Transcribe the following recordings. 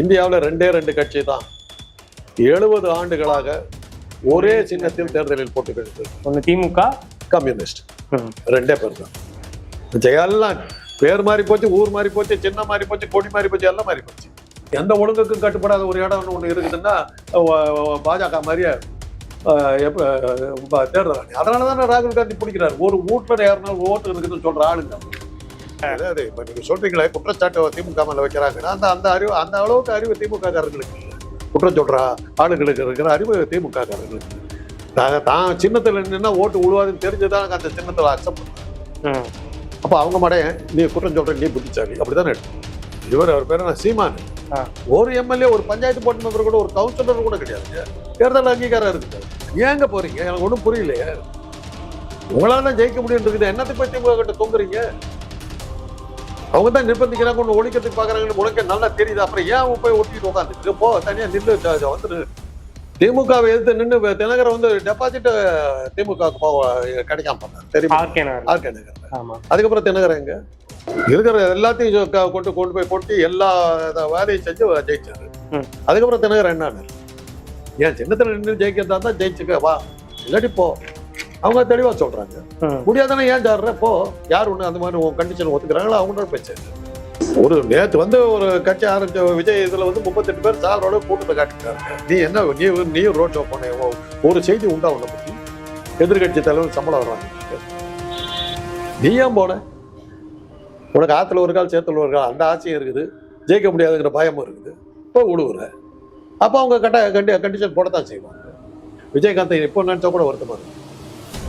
இந்தியாவில் ரெண்டே ரெண்டு கட்சி தான். எழுபது ஆண்டுகளாக ஒரே சின்னத்தில் தேர்தலில் போட்டியிடுது ஒன்று திமுக கம்யூனிஸ்ட். ரெண்டே பேர் தான். எல்லாம் பேர் மாறி போச்சு ஊர் மாறி போச்சு சின்ன மாறி போச்சு கொடி மாறி போச்சு எல்லாம் மாறி போச்சு. எந்த ஒழுங்குக்கும் கட்டுப்படாத ஒரு இடம் ஒன்று இருக்குதுன்னா பாஜக மாதிரியே தேர்தல் அதனால தானே ராகுல் காந்தி பிடிக்கிறார். ஒரு வீட்டில் யாருனாலும் ஓட்டு இருக்குதுன்னு சொல்ற ஆளுங்க. அதாவது இப்போ நீங்க சொல்றீங்களே குற்றச்சாட்டு திமுக மேல வைக்கிறாங்கன்னா அந்த அந்த அறிவு அந்த அளவுக்கு அறிவு திமுக காரங்களுக்கு இல்லை. குற்றம் சொல்ற ஆளுங்களுக்கு இருக்கிற அறிவு திமுக காரங்களுக்கு இல்லை. நாங்க தான் சின்னத்துல நின்னா ஓட்டு விழுவாதுன்னு தெரிஞ்சுதான் அந்த சின்னத்துல அக்செப்ட் ம். அப்ப அவங்க மடையன் நீ குற்றம் சொல்ற நீ புத்திசாலி. அப்படிதானே எடுத்து இவர் அவர் பேர் என்ன? சீமான். ஒரு எம்எல்ஏ ஒரு பஞ்சாயத்து போர்டு மெம்பர் கூட ஒரு கவுன்சிலர் கூட கிடையாது. தேர்தல் அங்கீகாரம் இருக்குது. ஏங்க போறீங்க? எனக்கு ஒன்றும் புரியலையே. உங்களால ஜெயிக்க முடியும் இருக்குது என்னத்தை பத்தி திமுக கிட்ட தொங்குறீங்க? அவங்க தான் நிர்பந்திக்கிறாங்க ஒன்று ஒழிக்கிறதுக்கு பாக்குறாங்கன்னு உனக்கு நல்லா தெரியுது. அப்புறம் ஏன் அவன் போய் ஒட்டிட்டு உட்காந்து போ தனியா நின்று வந்துரு திமுகவை எதிர்த்து நின்று தினகரன் வந்து டெபாசிட் திமுக கிடைக்காம பண்ணார் தெரியுமா? ஆர்கே நகர். அதுக்கப்புறம் தினகரன் எங்க? இருக்கிற எல்லாத்தையும் கொண்டு கொண்டு போய் கொட்டி எல்லா வேலையும் செஞ்சு ஜெயிச்சாரு. அதுக்கப்புறம் தினகரன் என்ன ஏன் சின்னத்துல நின்று ஜெயிக்கிறதா தான் ஜெயிச்சுக்க வா. இல்லாட்டி போ. அவங்க தெளிவா சொல்றாங்க. முடியாதானே ஏன் சாடுற போ யார் ஒண்ணு அந்த மாதிரி உன் கண்டிஷன் ஒத்துக்கிறாங்களோ அவங்களோட பேச்சு ஒரு நேத்து வந்து ஒரு கட்சி ஆரம்பிச்ச விஜய் இதுல வந்து முப்பத்தெட்டு பேர் சாரோட கூட்டத்தை காட்டிட்டாங்க நீ என்ன நீ நீ ரோட் ஷோ பண்ண ஒரு செய்தி உண்டா உன்னை பத்தி? எதிர்கட்சி தலைவர் சம்பளம் வர்றாங்க நீ ஏன் போன? உனக்கு ஆத்துல ஒரு கால் சேத்துல ஒரு கால் அந்த ஆசையும் இருக்குது. ஜெயிக்க முடியாதுங்கிற பயமும் இருக்குது. இப்போ விடுவுற அப்போ அவங்க கட்ட கண்டி கண்டிஷன் போடத்தான் செய்வாங்க. விஜயகாந்தை இப்போ நினைச்சா கூட வருத்தமா இருக்கு.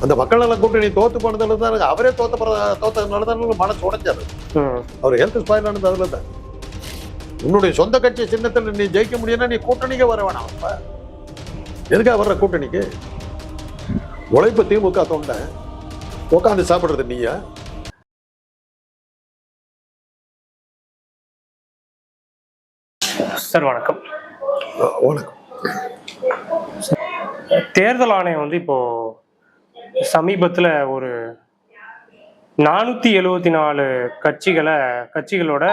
அந்த மக்கள் நல கூட்டணி தோத்து போனதுல தான் அவரே தோத்த தோத்ததுனால தான் மனசு உடைஞ்சாரு. அவர் ஹெல்த் ஸ்பாயில் ஆனது அதுல தான். உன்னுடைய சொந்த கட்சி சின்னத்தில் நீ ஜெயிக்க முடியும்னா நீ கூட்டணிக்கே வர வேணாம் அப்ப. எதுக்காக வர்ற கூட்டணிக்கு? உழைப்பு திமுக தொண்டை. உட்காந்து சாப்பிடுறது நீயா? சார் வணக்கம். வணக்கம். தேர்தல் ஆணையம் வந்து இப்போ சமீபத்தில் ஒரு நானூற்றி எழுவத்தி நாலு கட்சிகளை கட்சிகளோட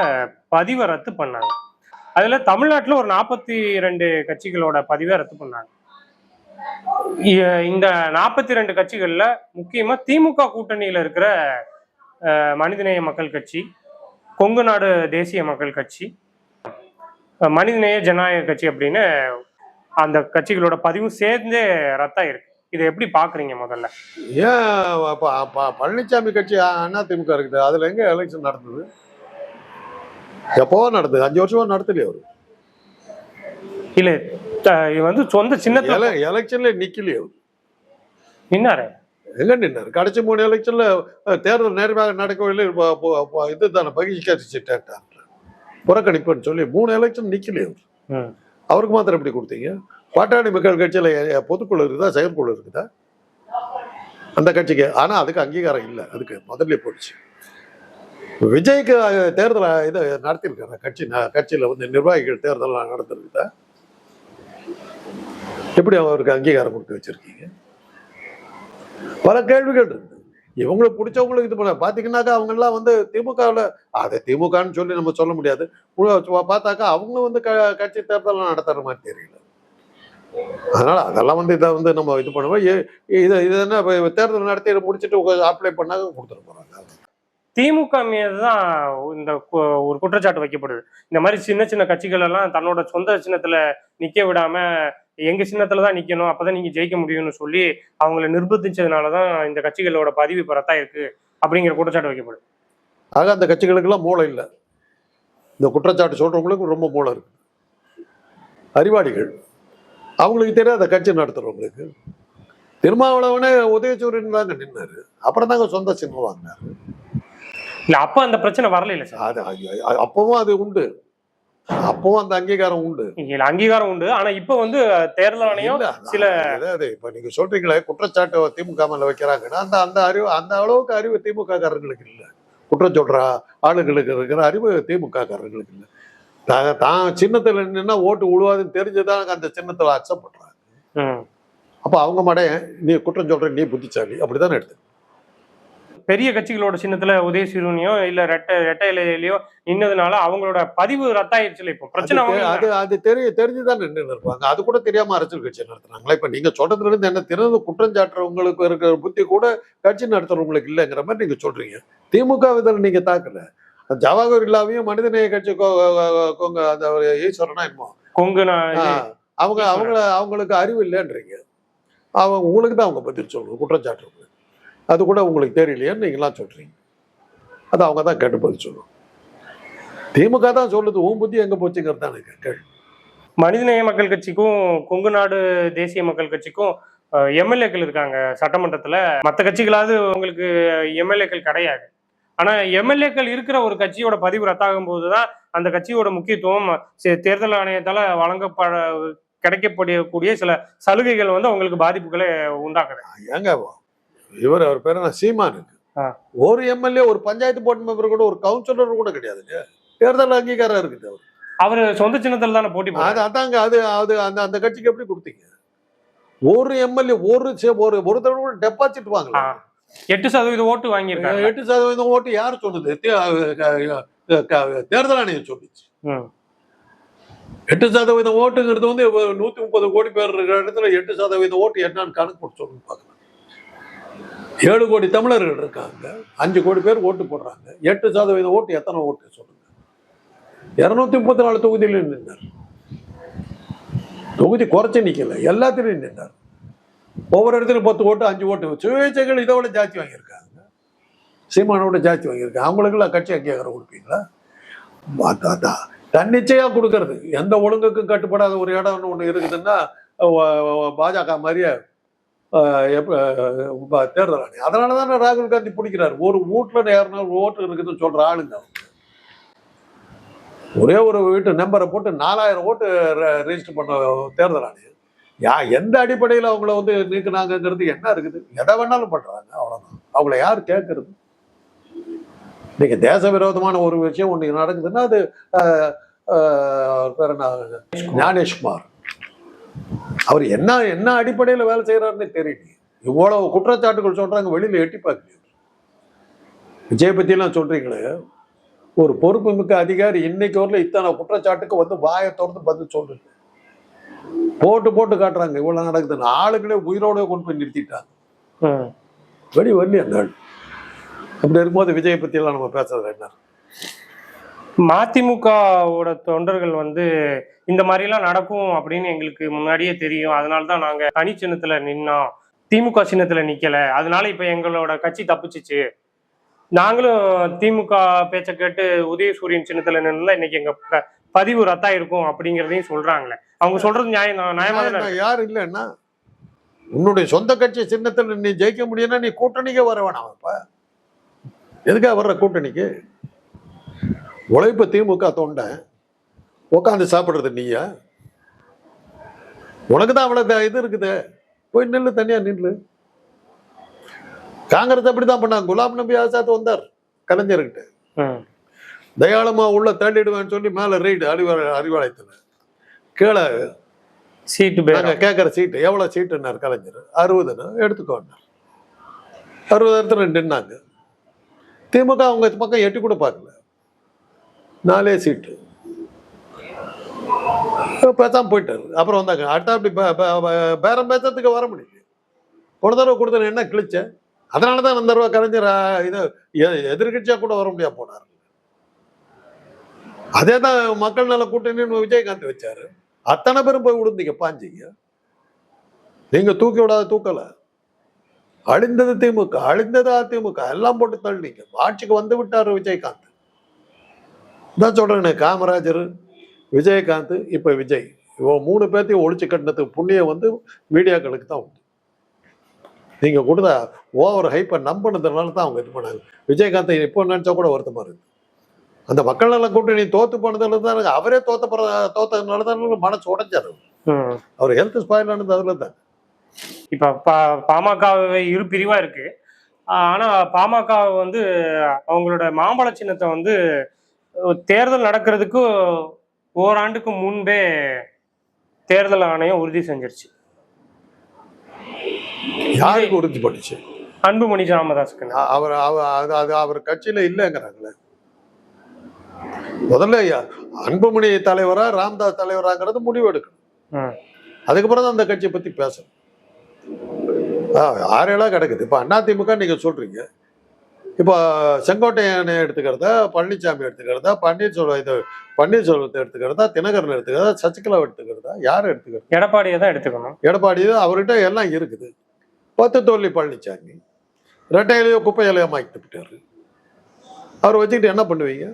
பதிவை ரத்து பண்ணாங்க. அதில் தமிழ்நாட்டில் ஒரு நாற்பத்தி ரெண்டு கட்சிகளோட பதிவை ரத்து பண்ணாங்க. இந்த நாற்பத்தி ரெண்டு கட்சிகளில் முக்கியமாக திமுக கூட்டணியில் இருக்கிற மனிதநேய மக்கள் கட்சி கொங்கு நாடு தேசிய மக்கள் கட்சி மனிதநேய ஜனநாயக கட்சி அப்படின்னு அந்த கட்சிகளோட பதிவும் சேர்ந்தே ரத்தாயிருக்கு. இதை எப்படி பாக்குறீங்க முதல்ல? ஏன் பழனிசாமி கட்சி அண்ணா திமுக இருக்குது. அதுல எங்க எலெக்ஷன் நடந்தது? எப்போ நடந்தது? அஞ்சு வருஷமா நடத்தலையே அவரு. இல்ல இது வந்து சொந்த எல- எலெக்ஷன்ல நிக்கலையே அவரு. நின்னாரு. எங்க நின்னாரு? கடைசி மூணு எலெக்ஷன்ல தேர்தல் நேர்மையாக நடக்கவில்லை ப- இதுதானே பகிஷ்கரிச்சுட்டார் புறக்கணிப்புன்னு சொல்லி மூணு எலெக்ஷன் நிக்கலையே. அவருக்கு மாத்திரம் எப்படி கொடுத்தீங்க? பாட்டாளி மக்கள் கட்சியில் பொதுக்குழு இருக்குதா செயற்குழு இருக்குதா? அந்த கட்சிக்கு ஆனால் அதுக்கு அங்கீகாரம் இல்லை. அதுக்கு முதல்ல போயிடுச்சு விஜய்க்கு தேர்தல் இது நடத்திருக்காங்க கட்சி கட்சியில் வந்து நிர்வாகிகள் தேர்தல் நடத்திருக்குதா எப்படி அவருக்கு அங்கீகாரம் கொடுத்து வச்சிருக்கீங்க? பல கேள்விகள் இருக்கு. இவங்களுக்கு பிடிச்சவங்களுக்கு இது பண்ண பார்த்தீங்கன்னாக்கா அவங்கெல்லாம் வந்து திமுகவில் அதை திமுகன்னு சொல்லி நம்ம சொல்ல முடியாது. பார்த்தாக்கா அவங்களும் வந்து க- கட்சி தேர்தல் நடத்துகிற மாதிரி தெரியல. அதனால அதெல்லாம் வந்து இதை வந்து நம்ம இது பண்ணுவோம். இது இது என்ன தேர்தல் நடத்தி இதை முடிச்சுட்டு அப்ளை பண்ணாங்க கொடுத்துட போறாங்க. திமுக மீது தான் இந்த ஒரு குற்றச்சாட்டு வைக்கப்படுது. இந்த மாதிரி சின்ன சின்ன கட்சிகள் எல்லாம் தன்னோட சொந்த சின்னத்துல நிக்க விடாம எங்க சின்னத்துல தான் நிக்கணும் அப்பதான் நீங்க ஜெயிக்க முடியும்னு சொல்லி அவங்களை நிர்பந்திச்சதுனாலதான் இந்த கட்சிகளோட பதிவு இப்ப ரத்தாயிருக்கு அப்படிங்கிற குற்றச்சாட்டு வைக்கப்படுது. ஆக அந்த கட்சிகளுக்கெல்லாம் மூளை இல்லை. இந்த குற்றச்சாட்டு சொல்றவங்களுக்கு ரொம்ப மூளை இருக்கு. அறிவாளிகள் அவங்களுக்கு தெரியாத கட்சி நடத்துறவங்களுக்கு திருமாவளவனே உதயசூரியன் தாங்க நின்னாரு. அப்புறம் தாங்க சொந்த சின்னம் வாங்கினாரு. இல்ல அப்ப அந்த பிரச்சனை வரல இல்ல சார். அது அப்பவும் அது உண்டு. அப்பவும் அந்த அங்கீகாரம் உண்டு. இதுல அங்கீகாரம் உண்டு. ஆனா இப்ப வந்து தேர்தல் ஆணையம் இல்ல, சில- அதாவது இப்ப நீங்க சொல்றீங்களே குற்றச்சாட்டு திமுக மேல வைக்கிறாங்கன்னா அந்த அந்த அறிவு அந்த அளவுக்கு அறிவு திமுக காரர்களுக்கு இல்ல. குற்றம் சொல்ற ஆளுங்களுக்கு இருக்கிற அறிவு திமுக காரர்களுக்கு இல்ல. தான் தான் சின்னத்துல நின்னா ஓட்டு விழுவாதுன்னு தெரிஞ்சுதான் அந்த சின்னத்துல அக்செப்ட் பண்றாங்க. ம், அப்ப அவங்க மடைய நீ குற்றம் சொல்ற நீ புத்திசாலி அப்படித்தானே எடுத்து பெரிய கட்சிகளோட சின்னத்துல உதயசூரியனையோ இல்ல ரெட்டை ரெட்டை இலையிலயோ நின்னதுனால அவங்களோட பதிவு ரத்தாயிருச்சுல இப்போ. பிரச்சனை அது அது தெரிய தெரிஞ்சுதான் நின்று இருப்பாங்க. அது கூட தெரியாம அரசியல் கட்சி நடத்துறாங்களா? இப்ப நீங்க சொல்றதுல இருந்து என்ன திறந்து குற்றம் சாட்டுறவங்களுக்கு இருக்கிற புத்தி கூட கட்சி நடத்துறவங்களுக்கு இல்லைங்கிற மாதிரி நீங்க சொல்றீங்க. திமுக இதில் நீங்க தாக்கல. ஜவஹர் இல்லாவையும் மனிதநேய கட்சி கொங்க அந்த ஈஸ்வரனா என்னமோ? கொங்கு நான் ஆ, இது- அவங்க அவங்கள அவங்களுக்கு அறிவு இல்லைன்றீங்க. அவங்க உங்களுக்கு தான் அவங்க பதில் சொல்லணும் குற்றச்சாட்டு அது கூட உங்களுக்கு தெரியலையேன்னு நீங்களாம் சொல்றீங்க. அது அவங்க தான் கேட்டு பதில் சொல்லணும். திமுக தான் சொல்லுது உன் புத்தி எங்க போச்சுங்கிறது தான் கேள்வி மனிதநேய மக்கள் கட்சிக்கும் கொங்கு நாடு தேசிய மக்கள் கட்சிக்கும் எம்எல்ஏக்கள் இருக்காங்க சட்டமன்றத்துல. மற்ற கட்சிகளாவது உங்களுக்கு எம்எல்ஏக்கள் கிடையாது. ஆனா எம்எல்ஏக்கள் இருக்கிற ஒரு கட்சியோட பதிவு ரத்தாகும் போதுதான் அந்த கட்சியோட முக்கியத்துவம் தேர்தல் ஆணையத்தால வழங்கப்பட கிடைக்கப்படக்கூடிய சில சலுகைகள் வந்து உங்களுக்கு பாதிப்புகளை உண்டாக்குது. ஏங்க இவர் அவர் பேர் என்ன? சீமானுக்கு. ஒரு எம்எல்ஏ ஒரு பஞ்சாயத்து போர்டு மெம்பர் கூட ஒரு கவுன்சிலர் கூட கிடையாதுங்க தேர்தல் அங்கீகாரம் இருக்குது அவர் அவர் சொந்த சின்னத்துல தானே போட்டி அது. அதாங்க அது அது அந்த அந்த கட்சிக்கு எப்படி கொடுத்தீங்க? ஒரு எம்எல்ஏ ஒரு ஒரு ஒரு தடவை கூட டெபாசிட். வாங்கலாம் எட்டு சதவீத ஓட்டு வாங்கியிருக்காங்க. எட்டு சதவீதம் ஓட்டு யார் சொன்னது? தேர்தல் ஆணையம் சொல்லிச்சு. எட்டு சதவீதம் ஓட்டுங்கிறது வந்து நூத்தி முப்பது கோடி பேர் இருக்கிற இடத்துல எட்டு சதவீதம் ஓட்டு என்னன்னு கணக்கு போட்டு சொல்லுங்க பார்க்கலாம். ஏழு கோடி தமிழர்கள் இருக்காங்க. அஞ்சு கோடி பேர் ஓட்டு போடுறாங்க. எட்டு சதவீதம் ஓட்டு எத்தனை ஓட்டு சொல்லுங்க. இருநூத்தி முப்பத்தி நாலு தொகுதியிலும் நின்றார் தொகுதி குறைச்சு நிக்கல. எல்லாத்திலையும் நின்றார் ஒவ்வொரு இடத்துலையும் பத்து ஓட்டு அஞ்சு ஓட்டு. சுயேட்சைகள் இதை விட ஜாஸ்தி வாங்கியிருக்காங்க. சீமானோட ஜாஸ்தி வாங்கியிருக்காங்க. அவங்களுக்குலாம் கட்சி அங்கீகாரம் கொடுப்பீங்களா? தன்னிச்சையாக கொடுக்கறது. எந்த ஒழுங்குக்கும் கட்டுப்படாத ஒரு இடம் ஒன்று இருக்குதுன்னா பாஜக மாதிரியே தேர்தல் ஆணையம். அதனால தானே ராகுல் காந்தி பிடிக்கிறார். ஒரு வீட்டில் இரநூறு ஓட்டு இருக்குதுன்னு சொல்கிற ஆளுங்க ஒரே ஒரு வீட்டு நம்பரை போட்டு நாலாயிரம் ஓட்டு ரெஜிஸ்டர் பண்ண தேர்தல் ஆணையம். யா எந்த அடிப்படையில் அவங்கள வந்து நீக்குனாங்கங்கிறது என்ன இருக்குது? எதை வேணாலும் பண்றாங்க அவ்வளவுதான். அவங்கள யார் கேட்கறது இன்னைக்கு தேச விரோதமான ஒரு விஷயம் ஒன்று நடக்குதுன்னா அது அஹ், அவர் பேர் என்ன? ஞானேஷ்குமார். அவர் என்ன என்ன அடிப்படையில் வேலை செய்யறாருன்னு தெரியல இவ்வளவு குற்றச்சாட்டுகள் சொல்றாங்க வெளியில் எட்டி பார்க்கலையே. விஜய் பத்தியெல்லாம் சொல்றீங்களே ஒரு பொறுப்பு மிக்க அதிகாரி இன்னைக்கு வரல இத்தனை குற்றச்சாட்டுக்கு வந்து வாயை திறந்து பதில் சொல்றது போட்டு போட்டு காட்டுறாங்க. இவ்வளவு நடக்குதுன்னு ஆளுங்களே உயிரோட கொண்டு போய் நிறுத்திட்டாங்க. வெளி வரலையே அந்த ஆள். அப்படி இருக்கும்போது விஜய் பத்தி எல்லாம் நம்ம பேசுறது என்ன? மதிமுகவோட தொண்டர்கள் வந்து இந்த மாதிரிலாம் நடக்கும் அப்படின்னு எங்களுக்கு முன்னாடியே தெரியும். அதனால தான் நாங்க தனி சின்னத்துல நின்னோம். திமுக சின்னத்துல நிக்கல. அதனால இப்ப எங்களோட கட்சி தப்பிச்சிச்சு. நாங்களும் திமுக பேச்ச கேட்டு உதயசூரியன் சின்னத்துல நின்னா இன்னைக்கு எங்க ப- பதிவு ரத்தா இருக்கும் அப்படிங்கிறதையும் சொல்றாங்களே. அவங்க சொல்றது நியாயம் தான் நியாயமா தானே யார் இல்லைன்னா உன்னுடைய சொந்த கட்சி சின்னத்தில் நீ ஜெயிக்க முடியும்னா நீ கூட்டணிக்கே வர வேணாம் இப்ப எதுக்காக வர்ற கூட்டணிக்கு? உழைப்பு திமுக தொண்டை உட்காந்து சாப்பிடுறது நீயா? உனக்கு தான் அவ்வளவு த- இது இருக்குது. போய் நில்லு தனியா நில்லு. காங்கிரஸ் அப்படிதான் பண்ணாங்க. குலாம் நபி ஆசாத் வந்தார் கலைஞர்கிட்ட. ம். தயாளமா உள்ள தள்ளிடுவேன்னு சொல்லி மேல ரைடு அறிவாள அறிவாலயத்துல கீழே சீட்டு நாங்க பேரம் கேட்குற சீட்டு எவ்வளவு சீட்டுன்னார் கலைஞர்? அறுபதுன்னு எடுத்துக்கோன்னார் அறுபது இடத்துல நின்னாங்க திமுக அவங்க பக்கம் எட்டி கூட பார்க்கல. நாலே சீட்டு பேசாம போயிட்டாரு. அப்புறம் வந்தாங்க. அடுத்த அப்படி பேரம் பேசுறதுக்கு வர முடியல. ஒரு தடவை கொடுத்தன என்ன கிழிச்ச அதனால தான் அந்த தடவை கலைஞர் இது எ- எதிர்க்கட்சியா கூட வர முடியாது போனார். அதே தான் மக்கள் நல கூட்டணின்னு விஜயகாந்த் வச்சாரு. அத்தனை பேரும் போய் விழுந்தீங்க பாஞ்சிங்க. நீங்க தூக்கி விடாத தூக்கல. அழிந்தது திமுக அழிந்தது அதிமுக எல்லாம் போட்டு தள்ளிங்க ஆட்சிக்கு வந்து விட்டாரு விஜயகாந்த். தான் சொல்றேனே காமராஜர் விஜயகாந்த் இப்ப விஜய். இவன் மூணு பேர்த்தையும் ஒழிச்சு கட்டினதுக்கு புண்ணியம் வந்து மீடியாக்களுக்கு தான் உண்டு. நீங்க கொடுத்த ஓவர் ஹைப்பை நம்பினதுனால தான் அவங்க இது பண்ணாங்க. விஜயகாந்த் இப்போ நினைச்சா கூட வருத்தமா இருக்கு. அந்த மக்கள் நல கூட்டணி தோத்து போனதுல தான் அவரே தோத்த போற தோத்ததுனால தான் மனசு உடைஞ்சாரு. அவர். ஹெல்த் ஸ்பாயில் ஆனது அதுல தான். இப்ப பா- பாமக இரு பிரிவா இருக்கு. ஆனா பாமக வந்து அவங்களோட மாம்பழ சின்னத்தை வந்து தேர்தல் நடக்கிறதுக்கு ஓராண்டுக்கு முன்பே தேர்தல் ஆணையம் உறுதி செஞ்சிருச்சு. யாருக்கு உறுதி பண்ணுச்சு? அன்புமணி ராமதாஸுக்கு. அவர் அவர் கட்சியில இல்லைங்கிறாங்களே. முதல்ல அன்புமணி தலைவரா ராமதாஸ் தலைவராங்கிறது முடிவு எடுக்கணும். அதுக்கப்புறம் தான் அந்த கட்சியை பத்தி பேசணும். ஆறேழா கிடக்குது. இப்போ அதிமுக நீங்க சொல்றீங்க. இப்போ செங்கோட்டையனை எடுத்துக்கிறதா பழனிசாமி எடுத்துக்கிறதா பன்னீர்செல்வம் இது பன்னீர்செல்வத்தை எடுத்துக்கிறதா தினகரன் எடுத்துக்கிறதா சசிகலா எடுத்துக்கிறதா யார் எடுத்துக்கிறது? எடப்பாடியை தான் எடுத்துக்கணும். எடப்பாடி தான் அவர்கிட்ட எல்லாம் இருக்குது. பத்து தோல்வி பழனிசாமி ரெட்டை இலையோ குப்பை இலையோ மாக்கிட்டு விட்டாரு அவர் வச்சுக்கிட்டு என்ன பண்ணுவீங்க?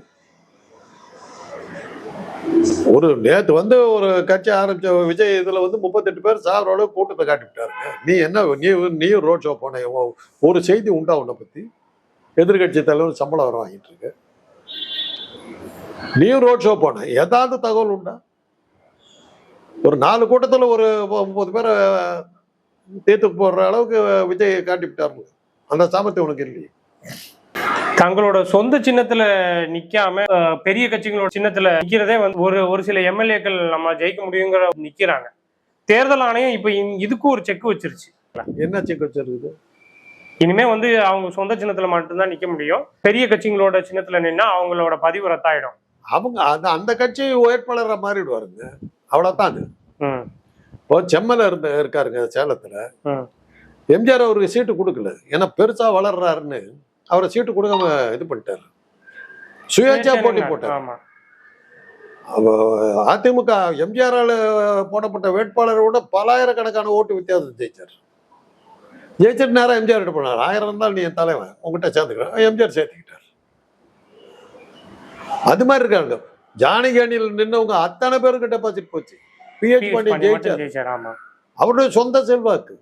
ஒரு நேற்று வந்து ஒரு கட்சி ஆரம்பிச்ச விஜய் இதில் வந்து முப்பத்தெட்டு பேர் சாகிற அளவு கூட்டத்தை காட்டிவிட்டாருங்க நீ என்ன நீ நீயும் ரோட் ஷோ போன ஒரு செய்தி உண்டா உன்னை பற்றி எதிர்கட்சி தலைவர் சம்பளம் வர வாங்கிட்டு இருக்கு. நீயும் ரோட் ஷோ போன ஏதாவது தகவல் உண்டா? ஒரு நாலு கூட்டத்தில் ஒரு முப்பது பேரை தீர்த்து போடுற அளவுக்கு விஜய் காட்டி அந்த சாமர்த்தியம் உனக்கு இல்லையே. தங்களோட சொந்த சின்னத்துல நிக்காம பெரிய கட்சிகளோட சின்னத்துல நிக்கிறதே வந்து ஒரு ஒரு சில எம்எல்ஏக்கள் நம்ம ஜெயிக்க முடியுங்கிற நிக்கிறாங்க. தேர்தல் ஆணையம் இப்ப இ- இதுக்கும் ஒரு செக் வச்சிருச்சு. என்ன செக் வச்சிருக்குது? இனிமே வந்து அவங்க சொந்த சின்னத்துல மட்டும்தான் நிக்க முடியும். பெரிய கட்சிகளோட சின்னத்துல நின்னா அவங்களோட பதிவு ரத்தாயிடும். அவங்க அந்த அந்த கட்சி வேட்பாளரை மாறிடுவாருங்க. அவ்வளவுதான் இப்போ செம்மல இருந்த இருக்காருங்க சேலத்துல. எம்ஜிஆர் அவருக்கு சீட்டு கொடுக்கல. ஏன்னா பெருசா வளர்றாருன்னு அவரை சீட்டு கொடுக்காம இது பண்ணிட்டாரு. சுயேட்சா போட்டி போட்டார். அதிமுக எம்ஜிஆரால போடப்பட்ட வேட்பாளரை விட பலாயிரக்கணக்கான ஓட்டு வித்தியாசம் ஜெயிச்சார். ஜெயிச்சிட்டு நேரம் எம்ஜிஆர் கிட்ட போனார். ஆயிரம் இருந்தாலும் நீ என் தலைவன் உங்ககிட்ட சேர்த்துக்கிறேன் எம்ஜிஆர் சேர்த்துக்கிட்டார். அது மாதிரி இருக்காங்க. ஜானகி அணியில் நின்னவங்க அத்தனை பேருக்கு டெபாசிட் போச்சு. பிஹெச் பண்ணி ஜெயிச்சார். அவருடைய சொந்த செல்வாக்கு.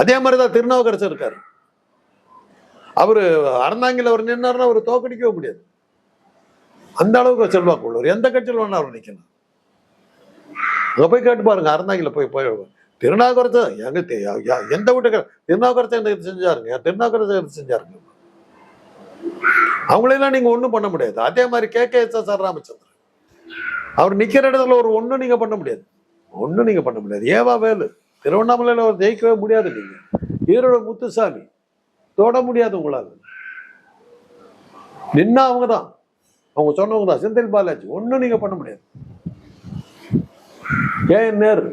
அதே மாதிரிதான் திருநாவுக்கரசர் இருக்காரு. அவர் அறந்தாங்கில் அவர் நின்னார்னா அவர் தோக்கடிக்கவே முடியாது. அந்த அளவுக்கு செல்வாக்கு உள்ளவர். எந்த கட்சியில் வேணா அவர் நிற்கணும் அங்கே போய் கேட்டு பாருங்க அறந்தாங்கில போய் போய் திருநாகரத்தை எங்க எந்த வீட்டுக்கு திருநாகரத்தை எனக்கு இது செஞ்சாருங்க? திருநாகரத்தை இது செஞ்சாருங்க? அவங்களெல்லாம் நீங்க ஒண்ணும் பண்ண முடியாது. அதே மாதிரி K. K. S. S. R. Ramachandran. அவர் நிக்கிற இடத்துல ஒரு ஒண்ணும் நீங்க பண்ண முடியாது. ஒண்ணும் நீங்க பண்ண முடியாது. ஏவா வேலு திருவண்ணாமலையில் அவர் ஜெயிக்கவே முடியாது நீங்க. ஈரோட முத்துசாமி தொட முடியாது உங்களால. நின்னா அவங்க தான் அவங்க சொன்னவங்க தான் செந்தில் பாலாஜி ஒண்ணும் நீங்க பண்ண முடியாது. ஏன் நேரு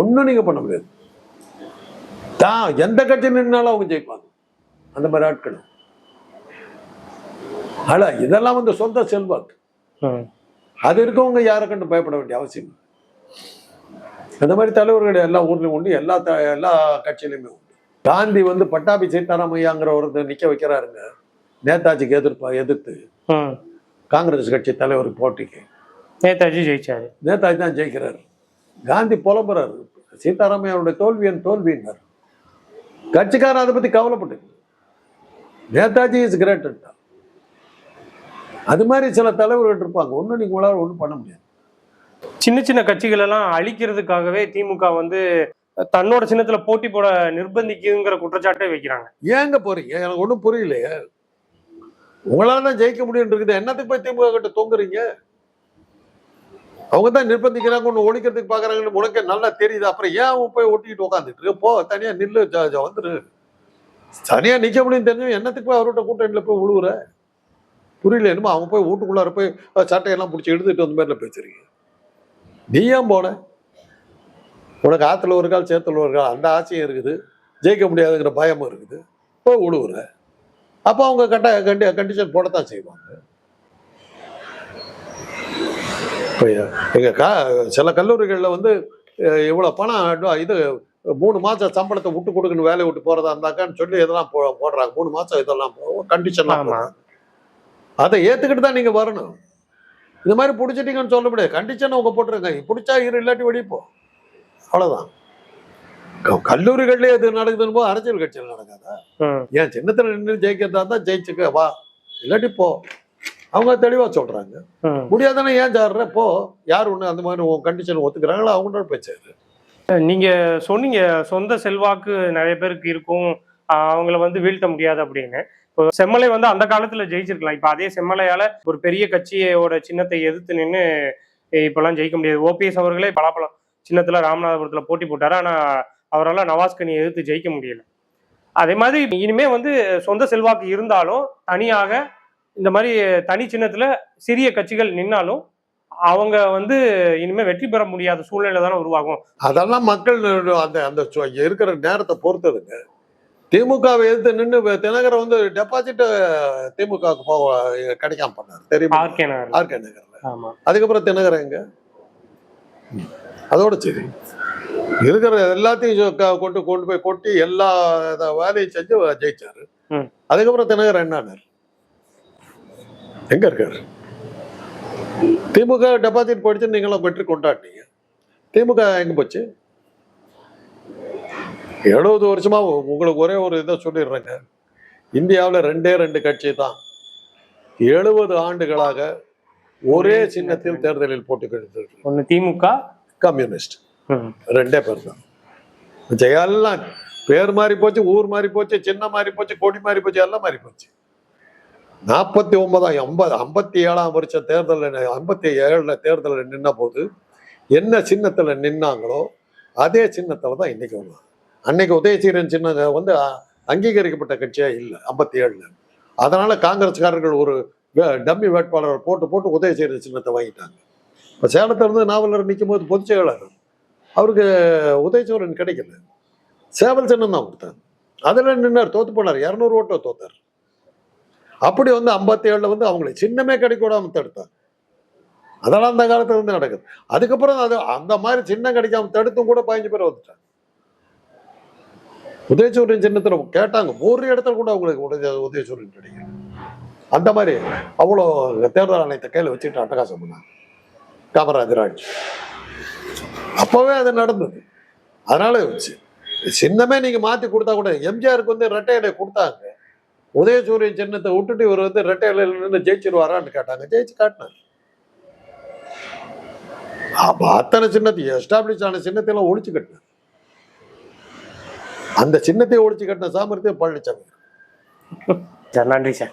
ஒண்ணும் நீங்க பண்ண முடியாது. தான் எந்த கட்சி நின்னாலும் அவங்க ஜெயிப்பாங்க. அந்த மாதிரி ஆட்கள். ஆனா இதெல்லாம் வந்து சொந்த செல்வாக்கு. அது இருக்கவங்க யாரை கண்டு பயப்பட வேண்டிய அவசியம். அந்த மாதிரி தலைவர்கள் எல்லா ஊர்லயும் உண்டு. எல்லா எல்லா கட்சியிலுமே உண்டு. காந்தி வந்து பட்டாபி சீதாராமையாங்கிற ஒருத்தர் நிக்க வைக்கிறாருங்க. நேதாஜிக்கு எதிர்ப்பா எதிர்த்து. காங்கிரஸ் கட்சி தலைவர் போட்டிக்கு. நேதாஜி ஜெயிச்சாரு. நேதாஜி தான் ஜெயிக்கிறாரு. காந்தி புலம்புறாரு. சீதாராமையாவுடைய தோல்வி என் தோல்வின்னார். கட்சிக்காரர் அதை பத்தி கவலைப்பட்டு நேதாஜி இஸ் கிரேட் அது மாதிரி சில தலைவர்கள் இருப்பாங்க. ஒன்றும் நீங்க உங்களால ஒன்றும் பண்ண முடியாது. சின்ன சின்ன கட்சிகள் எல்லாம் அழிக்கிறதுக்காகவே திமுக வந்து தன்னோட சின்னத்துல போட்டி போட நிர்பந்திக்குங்கிற குற்றச்சாட்டை வைக்கிறாங்க. ஏங்க போறீங்க? எனக்கு ஒன்றும் புரியலையே. உங்களால தான் ஜெயிக்க முடியும் இருக்குது. என்னத்துக்கு போய் திமுக கிட்ட தொங்குறீங்க? அவங்க தான் நிர்பந்திக்கிறாங்க ஒன்று ஒழிக்கிறதுக்கு பார்க்குறாங்கன்னு உனக்கு நல்லா தெரியுது. அப்புறம் ஏன் அவன் போய் ஒட்டிக்கிட்டு உட்காந்துட்டு இருக்கு? போ தனியா நில்லு ஜ- ஜ- வந்துரு. தனியா நிக்க முடியும் தெரிஞ்சு என்னத்துக்கு போய் அவர்கிட்ட கூட்டணியில் போய் விழுவுற புரியல என்னமோ அவன் போய் வீட்டுக்குள்ளார போய் சட்டையெல்லாம் பிடிச்சி எடுத்துட்டு வந்த மாதிரில பேசுறீங்க. நீ ஏன் போன? உனக்கு ஆத்துல ஒரு கால் சேத்துல ஒரு கால் அந்த ஆசையும் இருக்குது. ஜெயிக்க முடியாதுங்கிற பயமும் இருக்குது. போய் விழுவுற அப்போ அவங்க கட்ட கண்டி கண்டிஷன் போடத்தான் செய்வாங்க. இப்போ எங்க கா சில கல்லூரிகளில் வந்து அஹ், இவ்வளவு பணம் இது மூணு மாசம் சம்பளத்தை விட்டு கொடுக்கணும் வேலையை விட்டு போறதா இருந்தாக்கான்னு சொல்லி இதெல்லாம் போ போடுறாங்க. மூணு மாசம் இதெல்லாம் கண்டிஷன்லாம். அதை ஏத்துக்கிட்டு தான் நீங்க வரணும். இது மாதிரி பிடிச்சிட்டீங்கன்னு சொல்ல முடியாது. கண்டிஷன் அவங்க போட்டுருங்க பிடிச்சா இரு இல்லாட்டி வெளியே க- கல்லூரிகள்லயே இது நடக்குதுன்னு போது அரசியல் கட்சியில் நடக்காதா. ஏன் சின்னத்துல நின்று ஜெயிக்கிறதா இருந்தா ஜெயிச்சுக்க வா. இல்லாட்டி போ. அவங்க தெளிவா சொல்றாங்க. முடியாதானே ஏன் சாடுற போ. யார் ஒண்ணு அந்த மாதிரி உன் கண்டிஷன் ஒத்துக்கிறாங்களோ? அவங்களோட பேச்சு நீங்க சொன்னீங்க சொந்த செல்வாக்கு நிறைய பேருக்கு இருக்கும். அவங்கள வந்து வீழ்த்த முடியாது அப்படின்னு. இப்போ செம்மலை வந்து அந்த காலத்துல ஜெயிச்சிருக்கலாம். இப்ப அதே செம்மலையால ஒரு பெரிய கட்சியோட சின்னத்தை எதிர்த்து நின்று இப்பெல்லாம் ஜெயிக்க முடியாது. ஓபிஎஸ் அவர்களே பலாப்பழம் சின்னத்துல ராமநாதபுரத்துல போட்டி போட்டாரு. ஆனா அவரால் நவாஸ்கனியை எதிர்த்து ஜெயிக்க முடியல. அதே மாதிரி இனிமே வந்து சொந்த செல்வாக்கு இருந்தாலும் தனியாக இந்த மாதிரி தனி சின்னத்துல சிறிய கட்சிகள் நின்னாலும் அவங்க வந்து இனிமே வெற்றி பெற முடியாத சூழ்நிலை தானே உருவாகும். அதெல்லாம் மக்கள் அந்த அந்த இருக்கிற நேரத்தை பொறுத்ததுங்க. திமுகவை எதிர்த்து நின்று தினகரன் வந்து டெபாசிட் திமுகவுக்கு போக கிடைக்காம பண்ணாரு தெரியுமா? ஆர்கே நகர் ஆர்கே நகர்ல. ஆமா. அதுக்கப்புறம் தினகரன் எங்க? அதோட சரி. இருக்கிற எல்லாத்தையும் கொண்டு கொண்டு போய் கொட்டி எல்லா வேலையும் செஞ்சு ஜெயிச்சாரு. அதுக்கப்புறம் தினகரன் என்னானார் எங்க இருக்காரு? திமுக டெபாசிட் போயிடுச்சு நீங்களும் வெற்றி கொண்டாடினீங்க திமுக எங்க போச்சு? எழுபது வருஷமா உங்களுக்கு ஒரே ஒரு இதை சொல்லிடுறேங்க. இந்தியாவில் ரெண்டே ரெண்டு கட்சி தான். எழுபது ஆண்டுகளாக ஒரே சின்னத்தில் தேர்தலில் போட்டுக்கிட்டு ஒண்ணு திமுக கம்யூனிஸ்ட். ரெண்டே பேர் தான் எல்லாம் பேர் மாறி போச்சு ஊர் மாறி போச்சு சின்ன மாறி போச்சு கொடி மாறி போச்சு எல்லாம் மாறி போச்சு. நாற்பத்தி ஒன்பதாம் ஐம்பது ஐம்பத்தி ஏழாம் வருஷம் தேர்தலில் ஐம்பத்தி ஏழுல தேர்தலில் நின்ன போது என்ன சின்னத்தில் நின்னாங்களோ அதே சின்னத்தில் தான் இன்னைக்கு வருவாங்க அன்னைக்கு உதயசீரன் சின்ன வந்து அங்கீகரிக்கப்பட்ட கட்சியா இல்லை ஐம்பத்தி ஏழுல அதனால காங்கிரஸ்காரர்கள் ஒரு டம்மி வேட்பாளரை போட்டு போட்டு உதயசீரன் சின்னத்தை வாங்கிட்டாங்க. இப்போ சேலத்தில் இருந்து நாவலர் நிற்கும் போது பொதுச் செயலாளர். அவருக்கு உதயசூரன் கிடைக்கல. சேவல் சின்னம் தான் கொடுத்தாங்க. அதில் நின்னார் தோத்து போனார். இரநூறு ஓட்டோ தோத்தார். அப்படி வந்து ஐம்பத்தி வந்து அவங்களுக்கு சின்னமே கிடைக்கூடாமல் விடாம தடுத்தாங்க அதெல்லாம் அந்த காலத்துல இருந்து நடக்குது. அதுக்கப்புறம் அது அந்த மாதிரி சின்னம் கிடைக்காம தடுத்தும் கூட பதினஞ்சு பேர் வந்துட்டாங்க. உதயசூரியன் சின்னத்தில் கேட்டாங்க ஒரு இடத்துல கூட அவங்களுக்கு உதய உதயசூரியன் கிடைக்கும் அந்த மாதிரி அவ்வளோ தேர்தல் ஆணையத்தை கையில் வச்சுட்டு அட்டகாசம் பண்ணாங்க. காமராஜர் ஆட்சி அப்போவே அது நடந்தது. அதனால சி- சின்னமே நீங்க மாத்தி கொடுத்தா கூட எம்ஜிஆருக்கு வந்து ரெட்டை இலை கொடுத்தாங்க. உதயசூரியன் சின்னத்தை விட்டுட்டு இவர் வந்து ரெட்டை இலையில நின்று ஜெயிச்சிருவாரான்னு கேட்டாங்க. ஜெயிச்சு காட்டினார். அப்ப அத்தனை சின்னத்தை எஸ்டாப்ளிஷ் ஆன சின்னத்தையெல்லாம் ஒழிச்சு கட்டினார். அந்த சின்னத்தை ஒழிச்சு கட்டின சாமர்த்தியம் பழனிசாமி சார் நன்றி சார்.